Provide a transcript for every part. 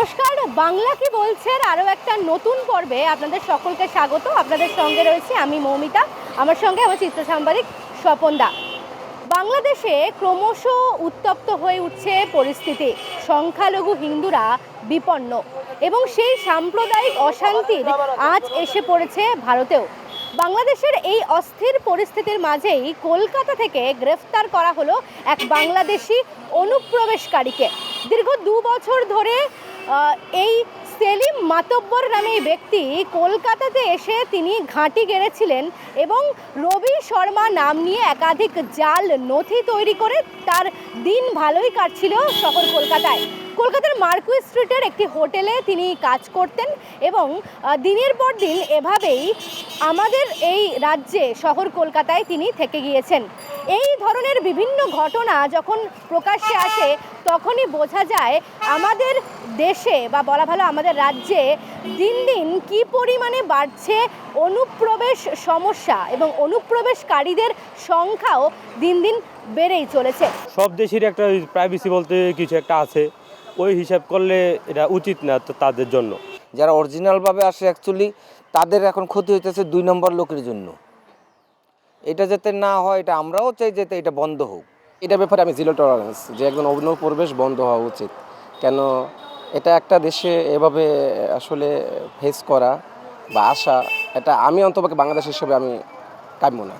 নমস্কার, বাংলা কি বলছেন? আরও একটা নতুন পর্বে আপনাদের সকলকে স্বাগত। আপনাদের সঙ্গে রয়েছে আমি মৌমিতা, আমার সঙ্গে আমার চিত্র সাংবাদিক স্বপন দা। বাংলাদেশে ক্রমশ উত্তপ্ত হয়ে উঠছে পরিস্থিতি। সংখ্যালঘু হিন্দুরা বিপন্ন এবং সেই সাম্প্রদায়িক অশান্তির আজ এসে পড়েছে ভারতেও। বাংলাদেশের এই অস্থির পরিস্থিতির মাঝেই কলকাতা থেকে গ্রেফতার করা হলো এক বাংলাদেশি অনুপ্রবেশকারীকে। দীর্ঘ দু বছর ধরে এই সেলিম মাতব্বর নামে ব্যক্তি কলকাতাতে এসে তিনি ঘাঁটি গেড়েছিলেন এবং রবি শর্মা নাম নিয়ে একাধিক জাল নথি তৈরি করে তার দিন ভালোই কাটছিল শহর কলকাতায়। কলকাতার মার্কুই স্ট্রিটের একটি হোটেলে তিনি কাজ করতেন এবং দিনের পর দিন এভাবেই আমাদের এই রাজ্যে, শহর কলকাতায় তিনি থেকে গিয়েছেন। এই ধরনের বিভিন্ন ঘটনা যখন প্রকাশ্যে আসে, তখনই বোঝা যায় আমাদের দেশে বা বলা ভালো আমাদের রাজ্যে দিন দিন কি পরিমাণে বাড়ছে অনুপ্রবেশ সমস্যা এবং অনুপ্রবেশকারীদের সংখ্যাও দিন দিন বেড়েই চলেছে। সব দেশেরই একটা প্রাইভেসি বলতে কিছু একটা আছে। ওই হিসাব করলে এটা উচিত না তাদের জন্য। যারা অরিজিনালভাবে আসে অ্যাকচুয়ালি তাদের এখন ক্ষতি হইতেছে দুই নম্বর লোকের জন্য। এটা যাতে না হয়, এটা আমরাও চাই যাতে এটা বন্ধ হোক। এটা ব্যাপারে আমি জিরো টলারেন্স যে একজন অনুপ্রবেশ বন্ধ হওয়া উচিত। কেন এটা একটা দেশে এভাবে আসলে ফেস করা বা আসা, এটা আমি অন্তপক্ষে বাংলাদেশ হিসেবে আমি কাম্য না।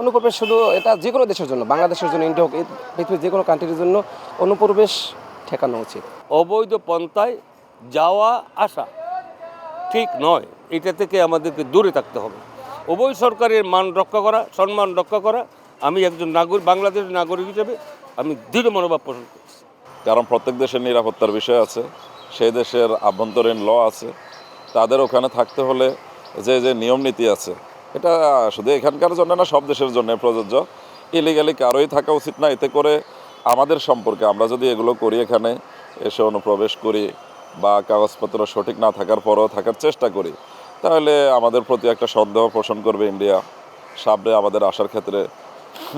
অনুপ্রবেশ শুধু এটা যে কোনো দেশের জন্য, বাংলাদেশের জন্য, ইন্ডিয়া হোক পৃথিবীর যে কোনো কান্ট্রির জন্য অনুপ্রবেশ ঠেকানো উচিত। অবৈধ পন্থায় যাওয়া আসা ঠিক নয়। এটা থেকে আমাদেরকে দূরে থাকতে হবে। উভয় সরকারের মান রক্ষা করা সম্মান রক্ষা করা আমি একজন নাগরিক বাংলাদেশের নাগরিক হিসেবে আমি দৃঢ় মনোভাব পোষণ করছি। কারণ প্রত্যেক দেশের নিরাপত্তার বিষয় আছে সেই দেশের আভ্যন্তরীণ ল আছে। তাদের ওখানে থাকতে হলে যে যে নিয়ম নীতি আছে এটা শুধু এখানকার জন্য না সব দেশের জন্য প্রযোজ্য। ইলিগালি কারোই থাকা উচিত না। এতে করে আমাদের সম্পর্কে আমরা যদি এগুলো করি এখানে এসে অনুপ্রবেশ করি বা কাগজপত্র সঠিক না থাকার পরও থাকার চেষ্টা করি তাহলে আমাদের প্রতি একটা সন্দেহ পোষণ করবে ইন্ডিয়া। সামনে আমাদের আসার ক্ষেত্রে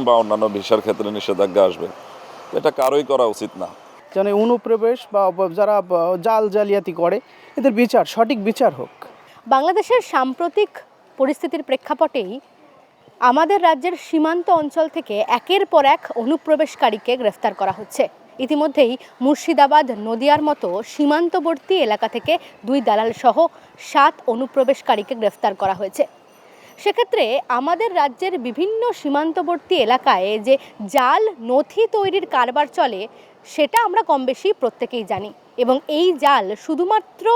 বা অন্যান্য ভিসার ক্ষেত্রে নিষেধাজ্ঞা আসবে। এটা কারোই করা উচিত না। যেন অনুপ্রবেশ বা যারা জাল জালিয়াতি করে এদের বিচার সঠিক বিচার হোক। বাংলাদেশের সাম্প্রতিক পরিস্থিতির প্রেক্ষাপটেই আমাদের রাজ্যের সীমান্ত অঞ্চল থেকে একের পর এক অনুপ্রবেশকারীকে গ্রেফতার করা হচ্ছে। ইতিমধ্যেই মুর্শিদাবাদ, নদিয়ার মতো সীমান্তবর্তী এলাকা থেকে দুই দালাল সহ সাত অনুপ্রবেশকারীকে গ্রেফতার করা হয়েছে। সেক্ষেত্রে আমাদের রাজ্যের বিভিন্ন সীমান্তবর্তী এলাকায় যে জাল নথি তৈরির কারবার চলে, সেটা আমরা কম বেশি প্রত্যেকেই জানি এবং এই জাল শুধুমাত্র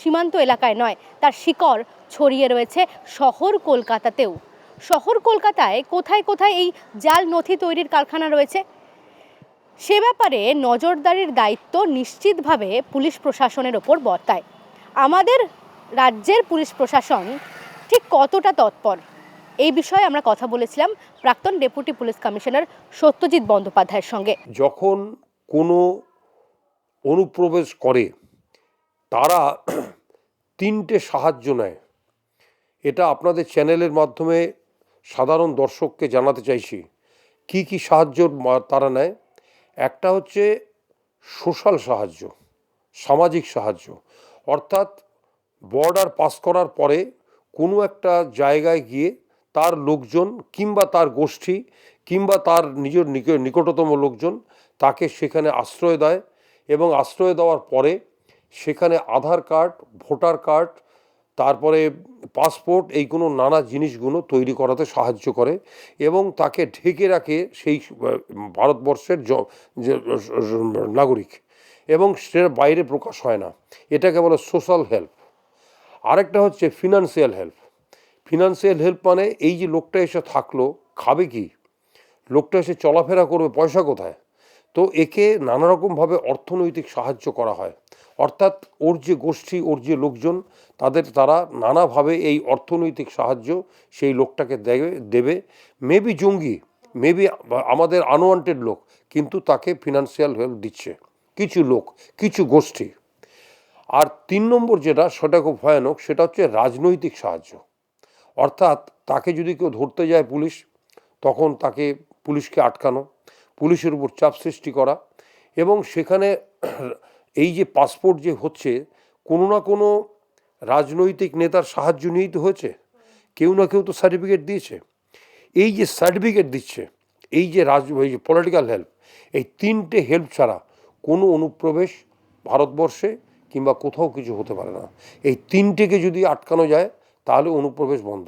সীমান্ত এলাকায় নয়, তার শিকড় ছড়িয়ে রয়েছে শহর কলকাতাতেও। শহর কলকাতায় কোথায় কোথায় এই জাল নথি তৈরির কারখানা রয়েছে? সে ব্যাপারে নজরদারির দায়িত্ব নিশ্চিতভাবে পুলিশ প্রশাসনের ওপর বর্তায়। আমাদের রাজ্যের পুলিশ প্রশাসন ঠিক কতটা তৎপর? এই বিষয়ে আমরা কথা বলেছিলাম প্রাক্তন ডেপুটি পুলিশ কমিশনার সত্যজিৎ বন্দ্যোপাধ্যায়ের সঙ্গে। যখন কোনো অনুপ্রবেশ করে, তারা তিনটে সাহায্য নেয়। এটা আপনাদের চ্যানেলের মাধ্যমে সাধারণ দর্শককে জানাতে চাইছি, কি কি সাহায্য তারা নেয়? একটা হচ্ছে সোশ্যাল সাহায্য, সামাজিক সাহায্য। অর্থাৎ বর্ডার পাস করার পরে কোনো একটা জায়গায় গিয়ে তার লোকজন কিংবা তার গোষ্ঠী কিংবা তার নিজের নিক- নিকটতম লোকজন তাকে সেখানে আশ্রয় দেয় এবং আশ্রয় দেওয়ার পরে সেখানে আধার কার্ড, ভোটার কার্ড তারপরে পাসপোর্ট, এই কোনো নানা জিনিসগুলো তৈরি করাতে সাহায্য করে এবং তাকে ঢেকে রাখে সেই ভারতবর্ষের নাগরিক এবং সে বাইরে প্রকাশ হয় না। এটাকে বলে সোশ্যাল হেল্প। আরেকটা হচ্ছে ফিনান্সিয়াল হেল্প। ফিনান্সিয়াল হেল্প মানে এই যে লোকটা এসে থাকল, খাবে কি? লোকটা এসে চলাফেরা করবে, পয়সা কোথায়? তো একে নানারকমভাবে অর্থনৈতিক সাহায্য করা হয়। অর্থাৎ ওর যে গোষ্ঠী, ওর যে লোকজন, তাদের তারা নানাভাবে এই অর্থনৈতিক সাহায্য সেই লোকটাকে দেবে দেবে। মেবি জঙ্গি মেবি আমাদের আনওয়ান্টেড লোক, কিন্তু তাকে ফিনান্সিয়াল হেল্প দিচ্ছে। কিছু লোক, কিছু গোষ্ঠী। আর তিন নম্বর যেটা, সেটা খুব ভয়ানক, সেটা হচ্ছে রাজনৈতিক সাহায্য। অর্থাৎ তাকে যদি কেউ ধরতে যায় পুলিশ, তখন তাকে পুলিশকে আটকানো, পুলিশের উপর চাপ সৃষ্টি করা এবং সেখানে এই যে পাসপোর্ট যে হচ্ছে, কোনো না কোনো রাজনৈতিক নেতার সাহায্য নিয়েই তো হয়েছে। কেউ না কেউ তো সার্টিফিকেট দিয়েছে। এই যে সার্টিফিকেট দিচ্ছে, এই যে রাজ, এই যে পলিটিক্যাল হেল্প এই তিনটে হেল্প ছাড়া কোনো অনুপ্রবেশ ভারতবর্ষে কিংবা কোথাও কিছু হতে পারে না। এই তিনটেকে যদি আটকানো যায়, তাহলে অনুপ্রবেশ বন্ধ।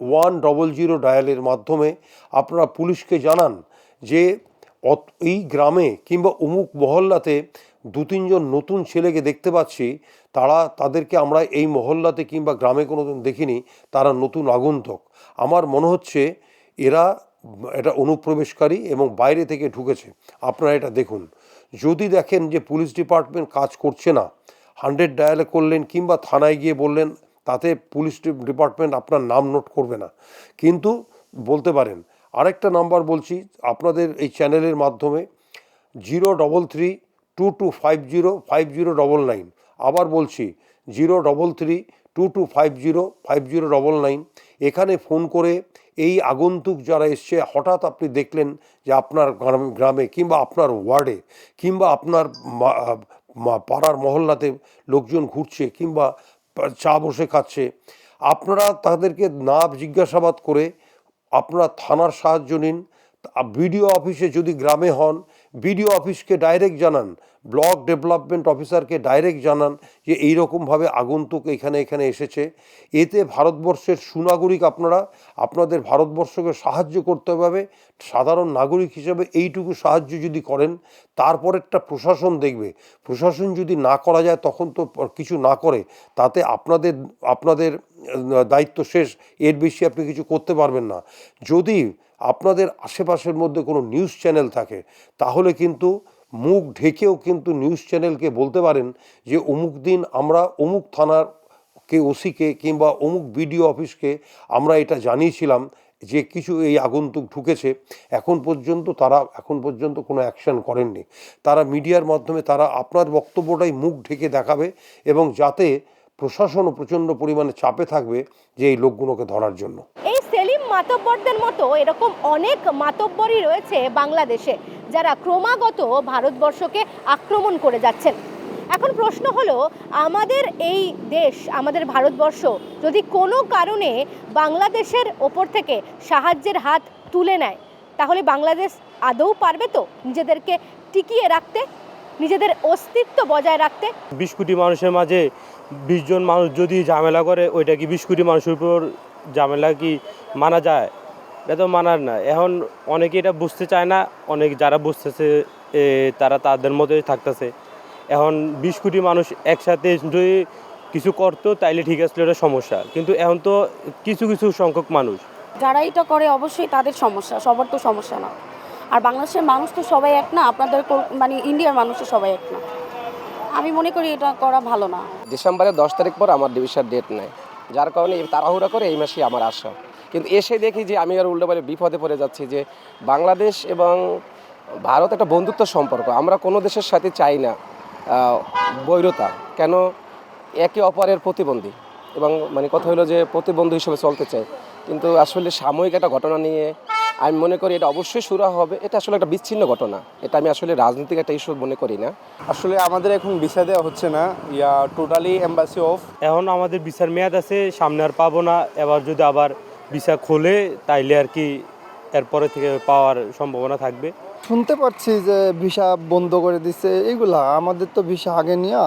ওয়ান ডবল জিরো ডায়ালের মাধ্যমে আপনারা পুলিশকে জানান যে এই গ্রামে কিংবা অমুক মহল্লাতে দু তিনজন নতুন ছেলেকে দেখতে পাচ্ছি, তারা তাদেরকে আমরা এই মহল্লাতে কিংবা গ্রামে কোনো দেখিনি, তারা নতুন আগন্তুক। আমার মনে হচ্ছে এরা এটা অনুপ্রবেশকারী এবং বাইরে থেকে ঢুকেছে। আপনারা এটা দেখুন। যদি দেখেন যে পুলিশ ডিপার্টমেন্ট কাজ করছে না, হান্ড্রেড ডায়ালে করলেন কিংবা থানায় গিয়ে বললেন, তাতে পুলিশ ডিপার্টমেন্ট আপনার নাম নোট করবে না। কিন্তু বলতে পারেন, আরেকটা নাম্বার বলছি, আপনাদের এই চ্যানেলের মাধ্যমে zero double three two two five zero five zero double nine আবার বলছি zero double three two two five zero five zero double nine এখানে ফোন করে এই আগন্তুক যারা এসছে, হঠাৎ আপনি দেখলেন যে আপনার গ্রামে কিংবা আপনার ওয়ার্ডে কিংবা আপনার পাড়ার মহল্লাতে লোকজন ঘুরছে কিংবা চা বসে খাচ্ছে, আপনারা তাদেরকে না জিজ্ঞাসাবাদ করে আপনারা থানার সাহায্য নিন। বিডিও অফিসে যদি গ্রামে হন বিডিও অফিসকে ডাইরেক্ট জানান ব্লক ডেভেলপমেন্ট অফিসারকে ডাইরেক্ট জানান যে এইরকমভাবে আগন্তুক এখানে এখানে এসেছে। এতে ভারতবর্ষের সুনাগরিক আপনারা, আপনাদের ভারতবর্ষকে সাহায্য করতে হবে। সাধারণ নাগরিক হিসেবে এইটুকু সাহায্য যদি করেন, তারপরেরটা প্রশাসন দেখবে। প্রশাসন যদি না করা যায়, তখন তো কিছু না করে। তাতে আপনাদের আপনাদের দায়িত্ব শেষ। এর বেশি আপনি কিছু করতে পারবেন না। যদি আপনাদের আশেপাশের মধ্যে কোনো নিউজ চ্যানেল থাকে, তাহলে কিন্তু মুখ ঢেকেও কিন্তু নিউজ চ্যানেলকে বলতে পারেন যে অমুক দিন আমরা অমুক থানার কে ওসিকে কিংবা অমুক বিডিও অফিসকে আমরা এটা জানিয়েছিলাম যে কিছু এই আগন্তুক ঢুকেছে। এখন পর্যন্ত তারা, এখন পর্যন্ত কোনো অ্যাকশন করেননি। তারা মিডিয়ার মাধ্যমে তারা আপনার বক্তব্যটাই মুখ ঢেকে দেখাবে এবং যাতে প্রশাসনও প্রচণ্ড পরিমাণে চাপে থাকবে যে এই লোকগুলোকে ধরার জন্য। এই সেলিম মাতব্বরদের মতো এরকম অনেক মাতব্বরই রয়েছে বাংলাদেশে। যারা ক্রমাগত ভারতবর্ষকে আক্রমণ করে যাচ্ছেন। এখন প্রশ্ন হলো, আমাদের এই দেশ, আমাদের ভারতবর্ষ যদি কোনো কারণে বাংলাদেশের ওপর থেকে সাহায্যের হাত তুলে নেয়, তাহলে বাংলাদেশ আদৌ পারবে তো নিজেদেরকে টিকিয়ে রাখতে, নিজেদের অস্তিত্ব বজায় রাখতে? বিশ কোটি মানুষের মাঝে বিশজন মানুষ যদি ঝামেলা করে, ওইটা কি বিশ কোটি মানুষের উপর ঝামেলা কি মানা যায়? এটা তো মানার না। এখন অনেকে এটা বুঝতে চায় না অনেক যারা বুঝতেছে তারা তাদের মতোই থাকতেছে। এখন বিশ কোটি মানুষ একসাথে যদি কিছু করতো তাইলে ঠিক আসলে এটা সমস্যা। কিন্তু এখন তো কিছু কিছু সংখ্যক মানুষ। যারা এটা করে অবশ্যই তাদের সমস্যা সবার তো সমস্যা না। আর বাংলাদেশের মানুষ তো সবাই এক না আপনাদের মানে ইন্ডিয়ার মানুষ তো সবাই এক না। আমি মনে করি এটা করা ভালো না। ডিসেম্বরের দশ তারিখ পর আমার ডিভিশন ডেট নেই। যার কারণে এই তাড়াহুড়া করে এই মাসেই আমার আসা। কিন্তু এসে দেখি যে আমি আর উল্টো বিপদে পড়ে যাচ্ছি যে বাংলাদেশ এবং ভারত একটা বন্ধুত্ব সম্পর্ক। আমরা কোনো দেশের সাথে চাই না বৈরতা। কেন? একে অপরের প্রতিবন্ধী। এবং মানে কথা হলো যে প্রতিবন্ধী হিসেবে চলতে চাই। কিন্তু আসলে সাময়িক একটা ঘটনা নিয়ে আমি মনে করি এটা অবশ্যই শুরু হবে। এটা আসলে একটা বিচ্ছিন্ন ঘটনা। এটা আমি আসলে রাজনৈতিক একটা ইস্যু মনে করি না। আসলে আমাদের এখন ভিসা দেওয়া হচ্ছে না। ইয়া টোটালি এম্বাসি অফ এখন আমাদের বিচার মেয়াদ আছে সামনে আর পাবো না। এবার যদি আবার ভিসা খোলে তাইলে আর কি এরপরে থেকে পাওয়ার সম্ভাবনা থাকবে। শুনতে পাচ্ছি যে ভিসা বন্ধ করে দিচ্ছে এগুলা আমাদের তো ভিসা আগে নিয়ে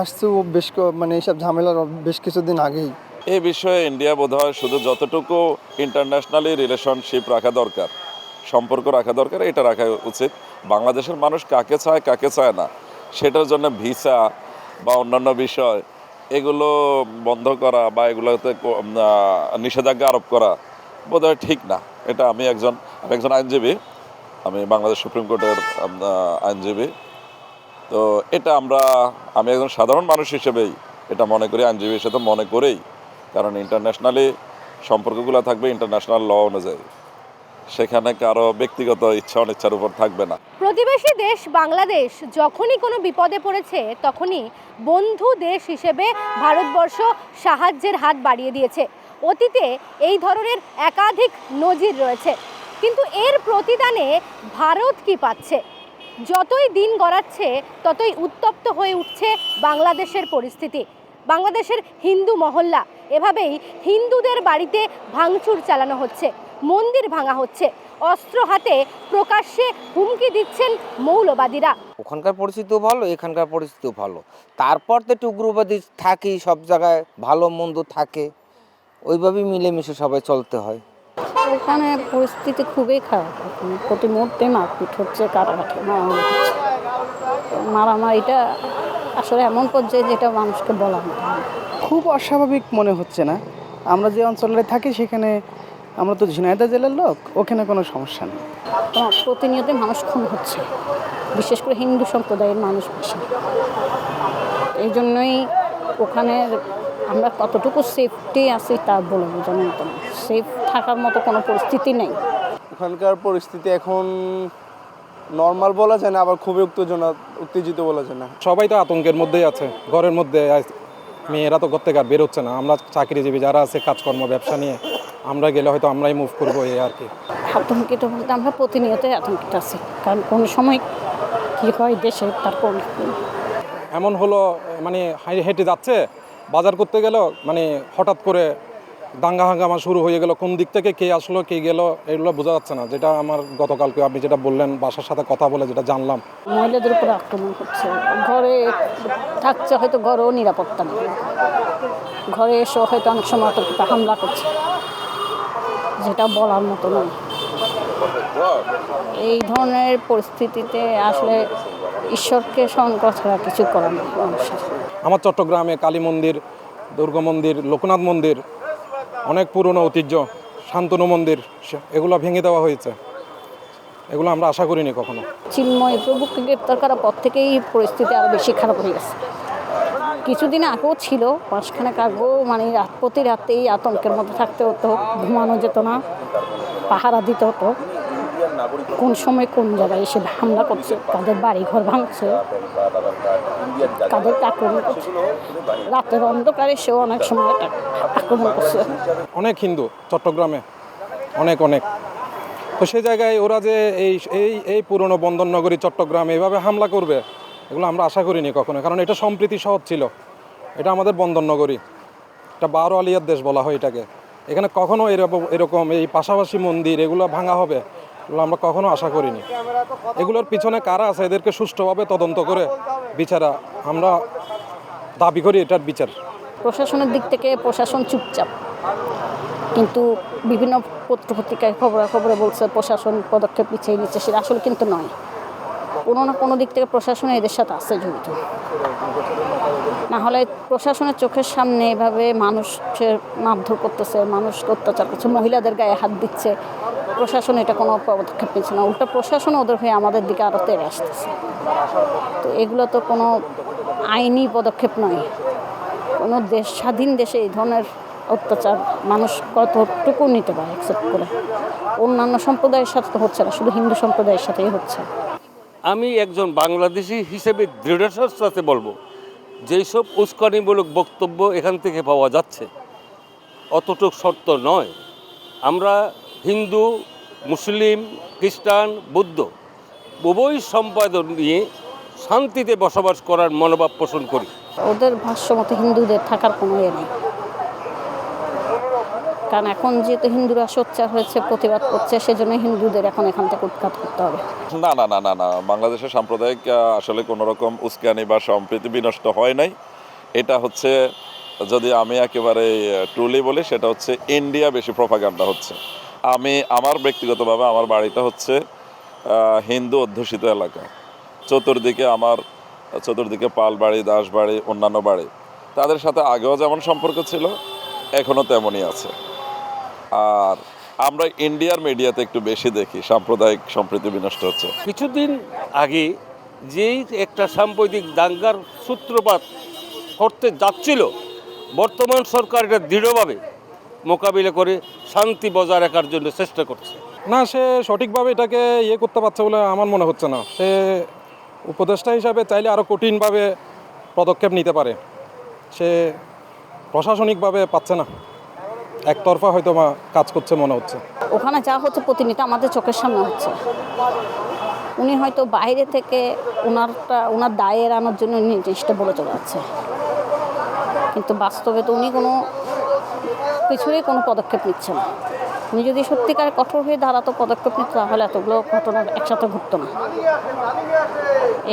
আসছে বেশ মানে এইসব ঝামেলার বেশ কিছুদিন আগেই। এই বিষয়ে ইন্ডিয়া বোধহয় শুধু যতটুকু ইন্টারন্যাশনালি রিলেশনশিপ রাখা দরকার সম্পর্ক রাখা দরকার এটা রাখা উচিত। বাংলাদেশের মানুষ কাকে চায় কাকে চায় না সেটার জন্য ভিসা বা অন্যান্য বিষয় এগুলো বন্ধ করা বা এগুলোতে নিষেধাজ্ঞা আরোপ করা বোধহয় ঠিক না। এটা আমি একজন আমি একজন আইনজীবী। আমি বাংলাদেশ সুপ্রিম কোর্টের আইনজীবী। তো এটা আমরা আমি একজন সাধারণ মানুষ হিসেবেই এটা মনে করি আইনজীবী হিসেবে মনে করেই। কারণ ইন্টারন্যাশনালি সম্পর্কগুলো থাকবে ইন্টারন্যাশনাল ল অনুযায়ী। সেখানে কারও ব্যক্তিগত ইচ্ছা অনিচ্ছার উপর থাকবে না। প্রতিবেশী দেশ বাংলাদেশ যখনই কোনো বিপদে পড়েছে, তখনই বন্ধু দেশ হিসেবে ভারতবর্ষ সাহায্যের হাত বাড়িয়ে দিয়েছে। অতীতে এই ধরনের একাধিক নজির রয়েছে। কিন্তু এর প্রতিদানে ভারত কি পাচ্ছে? যতই দিন গড়াচ্ছে, ততই উত্তপ্ত হয়ে উঠছে বাংলাদেশের পরিস্থিতি। বাংলাদেশের হিন্দু মহল্লা, এভাবেই হিন্দুদের বাড়িতে ভাঙচুর চালানো হচ্ছে। মন্দির ভাঙা হচ্ছে। অস্ত্র হাতে প্রকাশ্যে হুমকি দিচ্ছেন মৌলবাদীরা। ওখানকার পরিস্থিতিও ভালো এখানকার পরিস্থিতিও ভালো। তারপর তো একটু উগ্রবাদী থাকি সব জায়গায় ভালো মন্দ থাকে। ওইভাবেই মিলেমিশে সবাই চলতে হয়। ওখানে পরিস্থিতি খুবই খারাপ। প্রতি মুহূর্তে মারপিট হচ্ছে কাটাকাটি মারামারি হচ্ছে। মারামারিটা আসলে এমন পর্যায়ে যেটা মানুষকে বলা খুব অস্বাভাবিক মনে হচ্ছে না। আমরা যে অঞ্চলে থাকি সেখানে আমরা তো ঝিনাইদহ জেলার লোক ওখানে কোনো সমস্যা নেই। তো প্রতিনিয়ত মানুষ খুন হচ্ছে বিশেষ করে হিন্দু সম্প্রদায়ের মানুষ বেশি। এই জন্যই ওখানে আমরা কতটুকু সেফটি আছি তা বলে বোঝানোর মতো না। সেফ থাকার মতো কোনো পরিস্থিতি নেই। ওখানকার পরিস্থিতি এখন নর্মাল বলা যায় না আবার খুবই উত্তেজনা উত্তেজিত বলা যায় না। সবাই তো আতঙ্কের মধ্যেই আছে ঘরের মধ্যে মেয়েরা তো ঘর থেকে আর বেরোচ্ছে না। আমরা চাকরিজীবী যারা আছে কাজকর্ম ব্যবসা নিয়ে আমরা গেলে হয়তো আমরাই মুভ করব এই আর কি। আতঙ্কিত বলতে আমরা প্রতিনিয়ত আতঙ্কিত আছি। কারণ কোন সময় কী হয় দেশে তার কোন এমন হলো মানে হেঁটে যাচ্ছে বাজার করতে গেল মানে হঠাৎ করে দাঙ্গা হাঙ্গামা শুরু হয়ে গেল। কোন দিক থেকে কে আসলো কে গেল এগুলো বোঝা যাচ্ছে না। যেটা আমার গতকালকে আপনি যেটা বললেন বাসার সাথে কথা বলে যেটা জানলাম। মহিলাদের উপরে আক্রমণ হচ্ছে ঘরে থাকছে হয়তো ঘরেও নিরাপত্তা নেই। ঘরে এসেও হয়তো অনেক সময় আতঙ্কিত হামলা করছে। যেটা বলার মতো নয় এই ধরনের পরিস্থিতিতে আসলে ঈশ্বরকে স্মরণ করা ছাড়া কিছু করার নেই আমার চট্টগ্রামে কালী মন্দির দুর্গা মন্দির লোকনাথ মন্দির অনেক পুরনো ঐতিহ্য, শান্তনু মন্দির এগুলো ভেঙে দেওয়া হয়েছে। এগুলো আমরা আশা করিনি কখনো। চিন্ময় প্রভুকে গ্রেপ্তার করার পর থেকেই পরিস্থিতি আরও বেশি খারাপ হয়ে গেছে। কিছুদিন আগেও ছিল, মাসখানেক আগেও মানে রাত প্রতি রাতেই আতঙ্কের মধ্যে থাকতে হতো, ঘুমানো যেত না, পাহারা দিতে হতো। কোন সময় কোন জায়গায় এসে হামলা করছে, তাদের বাড়ি ঘর ভাঙছে। কাদের আক্রমণ করছে রাতের অন্ধকারে সেও অনেক সময় আক্রমণ করছে অনেক হিন্দু চট্টগ্রামে। অনেক অনেক। তো সেই জায়গায় ওরা যে এই এই এই পুরনো বন্দর নগরী চট্টগ্রাম এইভাবে হামলা করবে এগুলো আমরা আশা করিনি কখনো। কারণ এটা সম্প্রীতি শহর ছিল। এটা আমাদের বন্দর নগরী। এটা বারো আলিয়ার দেশ বলা হয় এটাকে। এখানে কখনো এরকম এরকম এই পাশাপাশি মন্দির এগুলো ভাঙা হবে। আমরা কখনো আশা করিনি। এগুলোর পিছনে কারা আছে, এদেরকে সুষ্ঠুভাবে তদন্ত করে বিচারা আমরা দাবি করি, এটার বিচার। প্রশাসনের দিক থেকে প্রশাসন চুপচাপ। কিন্তু বিভিন্ন পত্রপত্রিকায় খবরাখবরে বলছে প্রশাসন পদক্ষেপ পিছিয়ে নিচ্ছে, সেটা আসলে কিন্তু নয়। কোনো না কোনো দিক থেকে প্রশাসন এদের সাথে আছে জড়িত। না হলে প্রশাসনের চোখের সামনে এভাবে মানুষের মারধর করতেছে মানুষকে অত্যাচার করছে, মহিলাদের গায়ে হাত দিচ্ছে, প্রশাসন এটা কোনো পদক্ষেপ নিচ্ছে না। উল্টা প্রশাসন ওদের হয়ে আমাদের দিকে আরও তেড়ে আসতেছে। তো এগুলো তো কোনো আইনি পদক্ষেপ নয়। কোনো দেশ, স্বাধীন দেশে এই ধরনের অত্যাচার মানুষ কতটুকু নিতে পারে অ্যাকসেপ্ট করে অন্যান্য সম্প্রদায়ের সাথে তো হচ্ছে না, শুধু হিন্দু সম্প্রদায়ের সাথেই হচ্ছে। আমি একজন বাংলাদেশি হিসেবে দৃঢ়তার সাথে বলব। যেই সব উস্কানিমূলক বক্তব্য এখান থেকে পাওয়া যাচ্ছে, অতটুক সত্য নয়। আমরা হিন্দু, মুসলিম, খ্রিস্টান, বুদ্ধ উভয় সম্পাদন নিয়ে শান্তিতে বসবাস করার মনোভাব পোষণ করি। ওদের ভাষ্য মতো হিন্দুদের থাকার কোনো ইয়ে নেই। কারণ এখন যেহেতু হিন্দুরা সোচ্চার হয়েছে, প্রতিবাদ করছে, সেজন্য হিন্দুদের এখন এখান থেকে উৎখাত করতে হবে। না না না না না, বাংলাদেশের সাম্প্রদায়িক আসলে কোনো রকম উস্কানি বা সম্প্রীতি বিনষ্ট হয় নাই। এটা হচ্ছে, যদি আমি একেবারে ট্রুলি বলি, সেটা হচ্ছে ইন্ডিয়া বেশি প্রপাগান্ডা হচ্ছে। আমি, আমার ব্যক্তিগতভাবে আমার বাড়িটা হচ্ছে হিন্দু অধ্যুষিত এলাকা। চতুর্দিকে আমার, চতুর্দিকে পাল বাড়ি দাস বাড়ি অন্যান্য বাড়ি। তাদের সাথে আগেও যেমন সম্পর্ক ছিল এখনও তেমনই আছে। আর আমরা ইন্ডিয়ার মিডিয়াতে একটু বেশি দেখি সাম্প্রদায়িক সম্প্রীতি বিনষ্ট হচ্ছে। কিছুদিন আগে যেই একটা সাম্প্রতিক দাঙ্গার সূত্রপাত করতে যাচ্ছিল বর্তমান সরকার এটা দৃঢ়ভাবে মোকাবিলা করে শান্তি বজায় রাখার জন্য চেষ্টা করছে। না সে সঠিকভাবে এটাকে ইয়ে করতে পারছে বলে আমার মনে হচ্ছে না। সে উপদেষ্টা হিসাবে চাইলে আরও কঠিনভাবে পদক্ষেপ নিতে পারে। সে প্রশাসনিকভাবে পাচ্ছে না। একতরফা হয়তো কাজ করছে মনে হচ্ছে। ওখানে যা হচ্ছে প্রতিনিয়ত আমাদের চোখের সামনে হচ্ছে। উনি হয়তো বাইরে থেকে ওনারটা ওনার দায় এড়ানোর জন্য উনি জিনিসটা বলে চলে যাচ্ছে কিন্তু বাস্তবে তো উনি কোনো কিছুরই কোনো পদক্ষেপ নিচ্ছে না। উনি যদি সত্যিকার কঠোর হয়ে দাঁড়াতো পদক্ষেপ নিত তাহলে এতগুলো ঘটনা একসাথে ঘটতো না।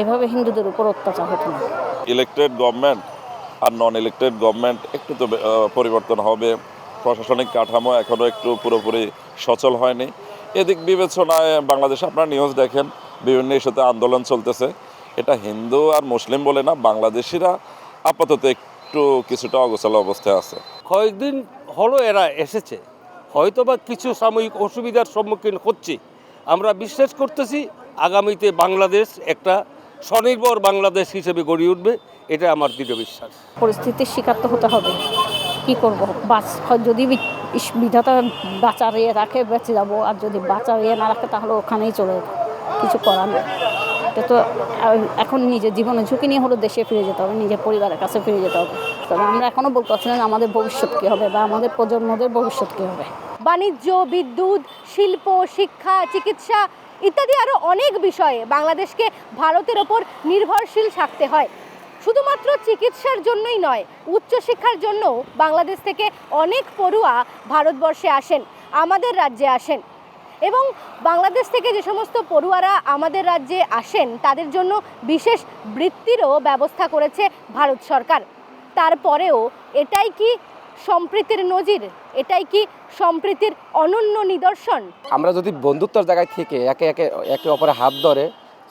এভাবে হিন্দুদের উপর অত্যাচার হতো না। ইলেকটেড গভর্নমেন্ট আর নন ইলেকটেড গভর্নমেন্ট একটু তো পরিবর্তন হবে। প্রশাসনিক কাঠামো এখনও একটু পুরোপুরি সচল হয়নি। এদিক বিবেচনায় বাংলাদেশে আপনারা নিউজ দেখেন বিভিন্ন ইস্যুতে আন্দোলন চলতেছে। এটা হিন্দু আর মুসলিম বলে না বাংলাদেশিরা আপাতত একটু কিছুটা অগোছাল অবস্থায় আছে। কয়েকদিন হলো এরা এসেছে। হয়তো বা কিছু সাময়িক অসুবিধার সম্মুখীন হচ্ছে। আমরা বিশ্বাস করতেছি আগামীতে বাংলাদেশ একটা স্বনির্ভর বাংলাদেশ হিসেবে গড়ে উঠবে এটা আমার দৃঢ় বিশ্বাস। পরিস্থিতির শিকার তো হতে হবে। কি করব? বাস, যদি বিধাতা বাঁচারিয়ে রাখে, বেঁচে যাব। আর যদি বাঁচারিয়ে না রাখে, তাহলে ওখানেই চলে যাব কিছু করার নেই। তো এখন নিজের জীবনে ঝুঁকি নিয়ে হলো দেশে ফিরে যেতে হবে, নিজের পরিবারের কাছে ফিরে যেতে হবে। তবে আমরা এখনও বলতে পারছি না আমাদের ভবিষ্যৎ কী হবে বা আমাদের প্রজন্মদের ভবিষ্যৎ কী হবে। বাণিজ্য, বিদ্যুৎ, শিল্প, শিক্ষা, চিকিৎসা ইত্যাদি আরও অনেক বিষয়ে বাংলাদেশকে ভারতের ওপর নির্ভরশীল থাকতে হয়। শুধুমাত্র চিকিৎসার জন্যই নয়, উচ্চশিক্ষার জন্যও বাংলাদেশ থেকে অনেক পড়ুয়া ভারতবর্ষে আসেন, আমাদের রাজ্যে আসেন। এবং বাংলাদেশ থেকে যে সমস্ত পড়ুয়ারা আমাদের রাজ্যে আসেন, তাদের জন্য বিশেষ বৃত্তিরও ব্যবস্থা করেছে ভারত সরকার। তারপরেও এটাই কি সম্প্রীতির নজির? এটাই কি সম্প্রীতির অনন্য নিদর্শন? আমরা যদি বন্ধুত্বর জায়গায় থেকে একে একে একে অপরের হাত ধরে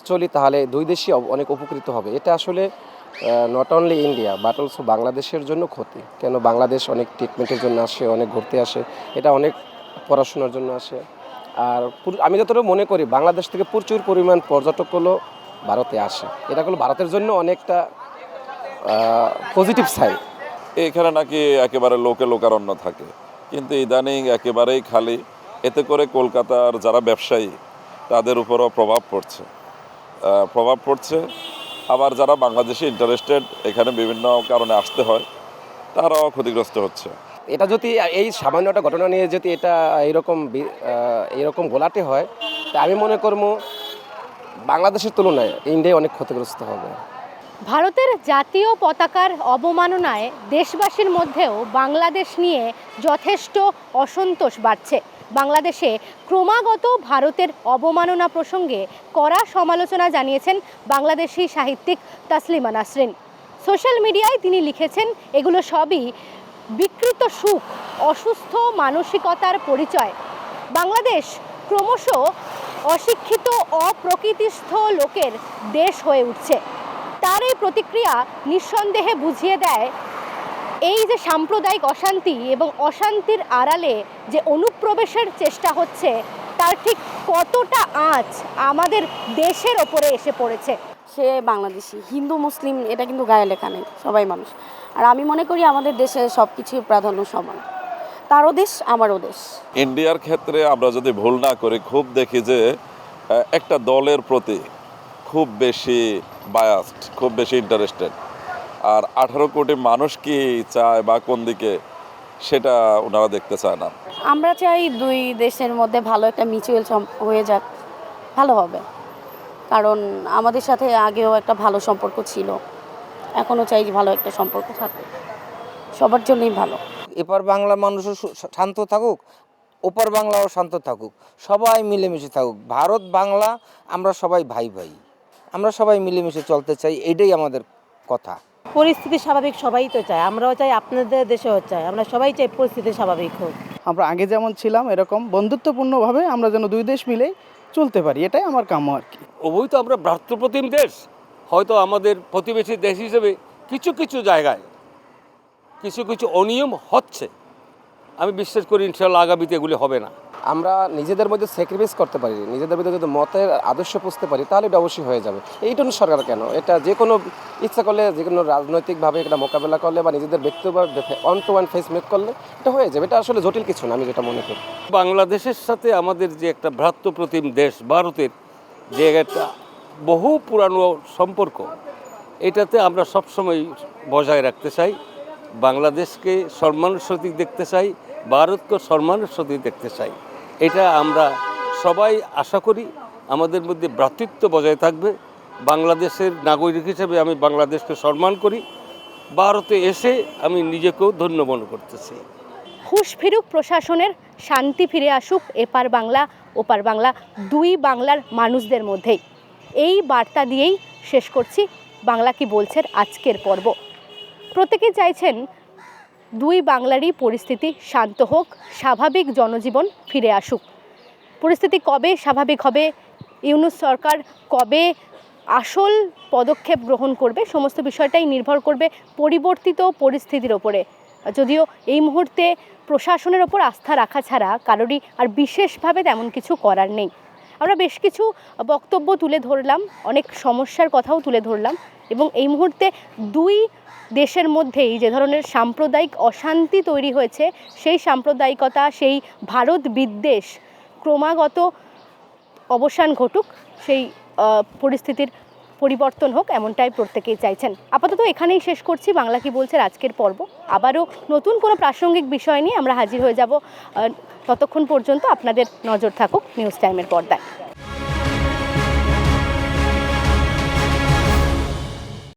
চলি, তাহলে দুই দেশই অনেক উপকৃত হবে। এটা আসলে not only India but also বাংলাদেশের জন্য ক্ষতি। কেন বাংলাদেশ অনেক ট্রিটমেন্টের জন্য আসে, অনেক ঘুরতে আসে, এটা অনেক পড়াশোনার জন্য আসে। আর আমি যতটা মনে করি, বাংলাদেশ থেকে প্রচুর পরিমাণ পর্যটকগুলো ভারতে আসে। এটা হলো ভারতের জন্য অনেকটা পজিটিভ সাইড এখানে নাকি একেবারে লোকে লোকারণ্য থাকে। কিন্তু ইদানিং একেবারেই খালি, এতে করে কলকাতার যারা ব্যবসায়ী, তাদের উপরও প্রভাব পড়ছে। প্রভাব পড়ছে আবার যারা বাংলাদেশে ইন্টারেস্টেড এখানে বিভিন্ন কারণে আসতে হয় তারাও ক্ষতিগ্রস্ত হচ্ছে। এটা যদি এই সামান্য একটা ঘটনা নিয়ে যদি এটা এইরকম বি- এইরকম গোলাটে হয় তা আমি মনে করব বাংলাদেশের তুলনায় ইন্ডিয়া অনেক ক্ষতিগ্রস্ত হবে। ভারতের জাতীয় পতাকার অবমাননায় দেশবাসীর মধ্যেও বাংলাদেশ নিয়ে যথেষ্ট অসন্তোষ বাড়ছে। বাংলাদেশে ক্রমাগত ভারতের অবমাননা প্রসঙ্গে কড়া সমালোচনা জানিয়েছেন বাংলাদেশি সাহিত্যিক তাসলিমা নাসরিন। সোশ্যাল মিডিয়ায় তিনি লিখেছেন, এগুলো সবই বিকৃত সুখ, অসুস্থ মানসিকতার পরিচয়। বাংলাদেশ ক্রমশ অশিক্ষিত, অপ্রকৃতিস্থ লোকের দেশ হয়ে উঠছে। তার এই প্রতিক্রিয়া নিঃসন্দেহে বুঝিয়ে দেয় এই যে সাম্প্রদায়িক অশান্তি এবং অশান্তির আড়ালে যে অনুপ্রবেশের চেষ্টা হচ্ছে তার ঠিক কতটা আঁচ আমাদের দেশের ওপরে এসে পড়েছে? সে বাংলাদেশি হিন্দু মুসলিম এটা কিন্তু গায়ে লেখা নেই সবাই মানুষ। আর আমি মনে করি আমাদের দেশে সব কিছুর প্রাধান্য সমান। তারও দেশ আমারও দেশ। ইন্ডিয়ার ক্ষেত্রে আমরা যদি ভুল না করি খুব দেখি যে একটা দলের প্রতি খুব বেশি বায়াসড খুব বেশি ইন্টারেস্টেড আর আঠারো কোটি মানুষ কি চায় বা কোন দিকে সেটা ওনারা দেখতে চায় না। আমরা চাই দুই দেশের মধ্যে ভালো একটা মিউচুয়াল হয়ে যাক ভালো হবে। কারণ আমাদের সাথে আগেও একটা ভালো সম্পর্ক ছিল এখনও চাই যে ভালো একটা সম্পর্ক থাকুক। সবার জন্যই ভালো। এপার বাংলা মানুষও শান্ত থাকুক ওপার বাংলাও শান্ত থাকুক সবাই মিলেমিশে থাকুক। ভারত বাংলা আমরা সবাই ভাই ভাই আমরা সবাই মিলেমিশে চলতে চাই এটাই আমাদের কথা। পরিস্থিতি স্বাভাবিক সবাই তো চায়। আমরাও চাই আপনাদের দেশেও চাই আমরা সবাই চাই পরিস্থিতি স্বাভাবিক হোক। আমরা আগে যেমন ছিলাম এরকম বন্ধুত্বপূর্ণভাবে আমরা যেন দুই দেশ মিলে চলতে পারি। এটাই আমার কাম্য আর কি। উভয় তো আমরা ভ্রাতৃপ্রতিম দেশ। হয়তো আমাদের প্রতিবেশী দেশ হিসেবে কিছু কিছু জায়গায় কিছু কিছু অনিয়ম হচ্ছে। আমি বিশ্বাস করি ইনশাল্লাহ আগামীতে এগুলি হবে না। আমরা নিজেদের মধ্যে স্যাক্রিফাইস করতে পারি, নিজেদের মধ্যে যদি মতের আদর্শ পুষতে পারি, তাহলে এটা অবশ্যই হয়ে যাবে। এইটুকু সরকার কেন? এটা যে কোনো ইচ্ছা করলে, যে কোনো রাজনৈতিকভাবে এটা মোকাবেলা করলে বা নিজেদের ব্যক্তিগত one to one face make করলে এটা হয়ে যাবে। এটা আসলে জটিল কিছু না, আমি যেটা মনে করি। বাংলাদেশের সাথে আমাদের যে একটা ভ্রাতৃপ্রতিম দেশ, ভারতের যে একটা বহু পুরানো সম্পর্ক, এটাতে আমরা সবসময় বজায় রাখতে চাই। বাংলাদেশকে সম্মানের সতীক দেখতে চাই, ভারতকে সম্মানের সাথে দেখতে চাই। এটা আমরা সবাই আশা করি আমাদের মধ্যে ভ্রাতৃত্ব বজায় থাকবে। বাংলাদেশের নাগরিক হিসেবে আমি বাংলাদেশকে সম্মান করি। ভারতে এসে আমি নিজেকেও ধন্য মনে করতেছি। হুশ ফিরুক প্রশাসনের, শান্তি ফিরে আসুক এপার বাংলা, ওপার বাংলা, দুই বাংলার মানুষদের মধ্যেই। এই বার্তা দিয়েই শেষ করছি বাংলা কি বলছেন আজকের পর্ব। প্রত্যেকে চাইছেন দুই বাংলারই পরিস্থিতি শান্ত হোক, স্বাভাবিক জনজীবন ফিরে আসুক। পরিস্থিতি কবে স্বাভাবিক হবে, ইউনুস সরকার কবে আসল পদক্ষেপ গ্রহণ করবে, সমস্ত বিষয়টাই নির্ভর করবে পরিবর্তিত পরিস্থিতির ওপরে। যদিও এই মুহূর্তে প্রশাসনের ওপর আস্থা রাখা ছাড়া কারোরই আর বিশেষভাবে তেমন কিছু করার নেই। আমরা বেশ কিছু বক্তব্য তুলে ধরলাম, অনেক সমস্যার কথাও তুলে ধরলাম এবং এই মুহূর্তে দুই দেশের মধ্যেই যে ধরনের সাম্প্রদায়িক অশান্তি তৈরি হয়েছে, সেই সাম্প্রদায়িকতা, সেই ভারত বিদ্বেষ ক্রমাগত অবসান ঘটুক, সেই পরিস্থিতির পরিবর্তন হোক, এমনটাই প্রত্যেকেই চাইছেন। আপাতত এখানেই শেষ করছি। বাংলা কি বলছে আজকের পর্ব। আবারও নতুন কোনো প্রাসঙ্গিক বিষয় নিয়ে আমরা হাজির হয়ে যাব ততক্ষণ পর্যন্ত আপনাদের নজর থাকুক নিউজ টাইমের পর্দায়।